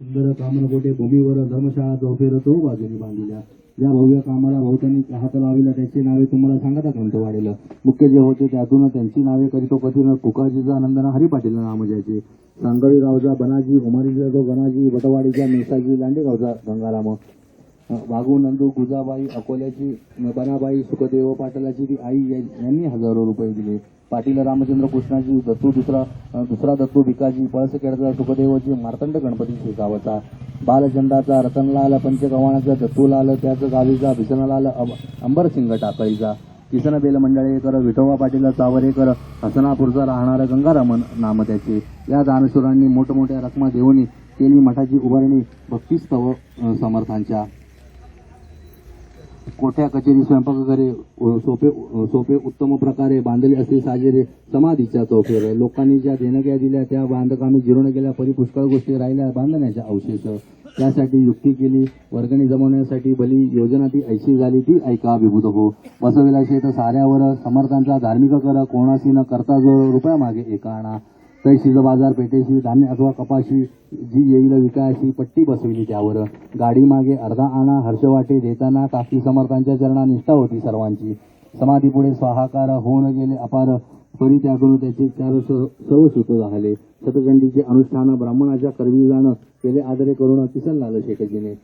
सुंदर कामनकोटे भूमीवर धर्मशाळा चौफेर तो बाजूने बांधलेल्या. या भव्य कामाला भाऊतांनी हात लावलेला त्याची नावे तुम्हाला सांगता कोणतं वाढेल मुख्य जे होते त्यातून त्यांची नावे करीतो कथीन कुकाजीचा नंदना हरी पाटील नाम ज्याचे सांगवी गावचा बनाजी उमारीचा तो गणाजी बटवाडीचा मेसाजी लांडेगावचा गंगाराम. वाघू नंदू गुजाबाई अकोल्याची बनाबाई सुखदेव पाटलाची ती आई यांनी हजारो रुपये दिले. पाटील रामचंद्र कृष्णाजी दत्तू दुसरा दुसरा दत्तू भिकाजी पळसखेडचा सुखदेवजी मार्तंड गणपती शेगावचा बालचंदाचा रतनलाल पंचगव्हाणाचा दत्तूलाल त्याच गावीचा भिसनलाल अं- अंबरसिंग टाकळीचा. किसन बेल मंडळेकर विठोबा पाटील चावरेकर हसनापूरचा राहणारा गंगारामन नाम त्याचे. या दानशूरांनी मोठमोठ्या रकमा देऊन केली मठाची उभारणी भक्तिस्तव समर्थांच्या. कोठ्या कचेरी स्वयंपाकघरे सोपे सोपे उत्तम प्रकारे बांधले असे साजेरे समाधीच्या चौफेर. लोकांनी ज्या देणग्या दिल्या त्या बांधकामी जिरून गेल्या परी पुष्कळ गोष्टी राहिल्या बांधण्याच्या अवशेष. त्यासाठी युक्ती केली वर्गणी जमवण्यासाठी भली योजना ती ऐशी झाली ती ऐका विभूत हो. बसविला शेत साऱ्यावर समर्थांचा धार्मिक कर कोणाशी न करता जो रुपया मागे एका आणा. तैशीज बाजारपेठेशी धान्य अथवा कपाशी जी येईल विकायशी पट्टी बसविली त्यावर. गाडी मागे अर्धा आणा हर्षवाटे देताना काकी समर्थांच्या चरणा निष्ठा होती सर्वांची. समाधीपुढे स्वाहाकार होऊन गेले अपार परी त्याकडून त्याचे चार सर्व सुत झाले. शतचंडीचे अनुष्ठान ब्राह्मणाच्या करवी जाणं केले आदरे करून किसन लाल शेखजीने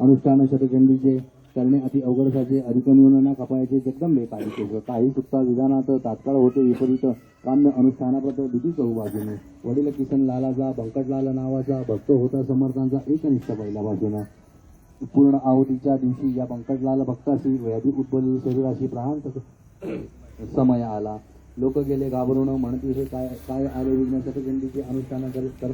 अनुष्ठान शतचंडीचे करणे अति अवघडसाचे अधिकन्यून न कपायचे जगदंबे काळीचे काही सुत्ता विधानात तात्काळ होते विपरीत काम्य अनुष्ठानाप्रत दुधी चहू बाजूने. वडील किसन लालाचा बंकटलाल नावाचा भक्त होता समर्थांचा एकनिष्ठ पहिल्या बाजूने. पूर्ण आहुतीच्या दिवशी या पंकजलाल भक्ताशी व्याधी उद्भवलेली शरीराशी प्रहांत समय आला. लोक गेले घाबरून म्हणते हे काय काय आले विघ्न शतचंडीचे अनुष्ठान करत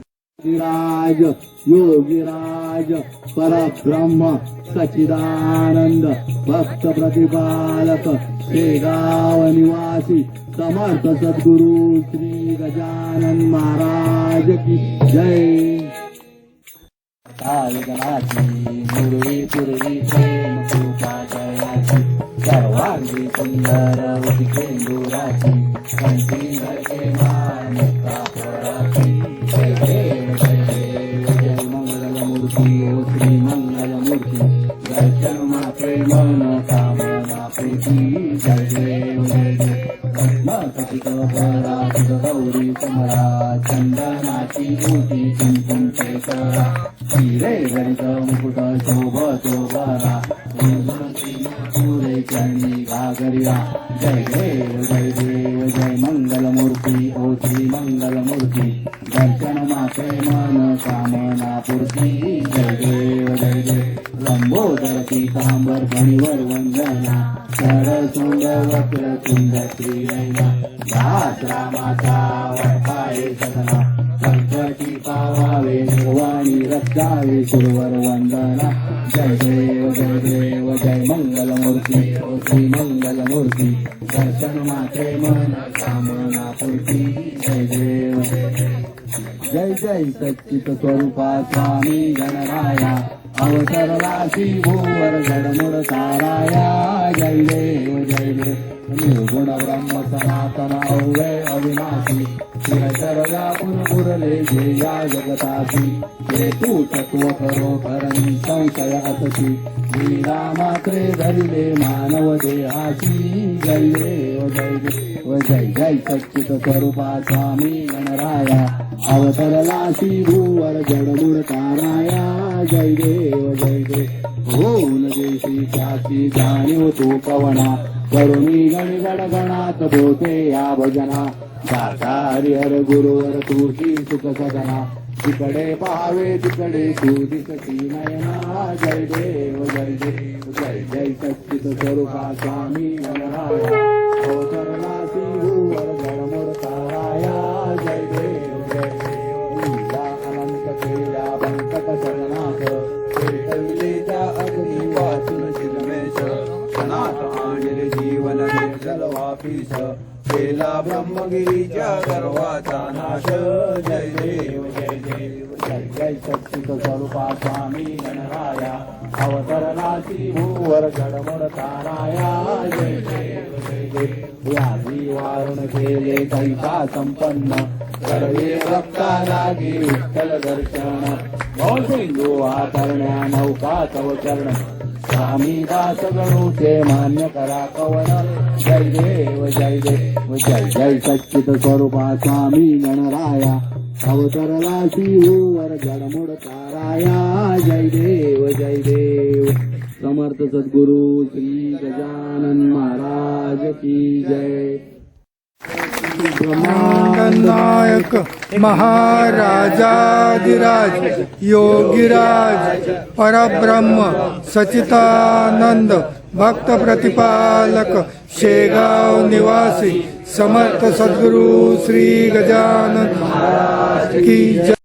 योगीराज योगीराज परब्रह्म सचिदानंद भक्त प्रतिपालक शेगाव निवासी समर्थ सद्गुरु श्री गजानन महाराज की जय। कालगणाची मुरळी प्रेम कृपा जयाची सर्वांगी सुंदर उदिके। मूर्ती श्री मंगल मूर्ती दर्शन कामना प्रीती जय जय गौरी चंदनाची मोठी कुंकुम केसरा हिरे गणित मुकुट चरणी घागरिया जय देव जय देव जय मंगलमूर्ती ओ श्री मंगल दर्शन माते मन कामना पूर्ती जय देव जय देव। लंबोदर पीतांबर फणीवर वंदना। सरसुंद वक्र कुंड श्रीरंगा माता रामाचा वरपाय सदना संकटी पावावे निर्वाणी रक्षावे सुरवर वंदना। जय देव जय देव जय मंगलमूर्ती श्री मंगलमूर्ती। दर्शन माते मन कामना पूर्ती। जय देव जय जय सच्चित स्वरूपा स्वामी गणराया। अवतरलासी भूवर घडमुड ताराया जय देव जय देव निर्गुण ब्रह्म सनातन अव्यय अविनाशी। शिरचर व्यापुर पुरले जे या जगतासी हे तू तत्व करो करणी संशय असती। लीला मात्रे धरिले मानव देहासी जय देव जय देव जय जय सच्चित स्वरूपा स्वामी गणराया। अवतरलासी भूवर जडमुड ताराया जय देव जय देव. होऊन देशी त्याची जाणीव तू पवना करुणी गणी गणगणात बोते या भजना. दाता हरिहर गुरुवर तुझी सुख सदना तिकडे पाहावे तिकडे दिसती नयना. जय देव जय देव जय जय सच्चित स्वरूपा स्वामी गणराया अवतरणासी भूवर गणमुर ब्रह्मगिरीच्या गर्वाचा नाश. जय देव जय देव. जय जय सच्चित स्वरूपा स्वामी गणराया. अवतरणाची भूवर घडमड ताराया. जय देव जय देव. व्याधी वारुण केले कैसा संपन्न. कडवे रक्ता लागी विठ्ठल दर्शन. सिंधू हातरण्या नौका तव चरण. स्वामी दास गणूचे मान्य करा कवन जय देव जय देव जय जय सच्चित स्वरूपा स्वामी गणराया. अवतरला शिवर जडमुड ताराया. जय देव जय देव. समर्थ सद्गुरु श्री गजानन महाराज की जय. नायक महाराजाधिराज योगीराज परब्रह्म सचितानंद भक्त प्रतिपालक शेगाव निवासी समर्थ सद्गुरु श्री गजानन की जय.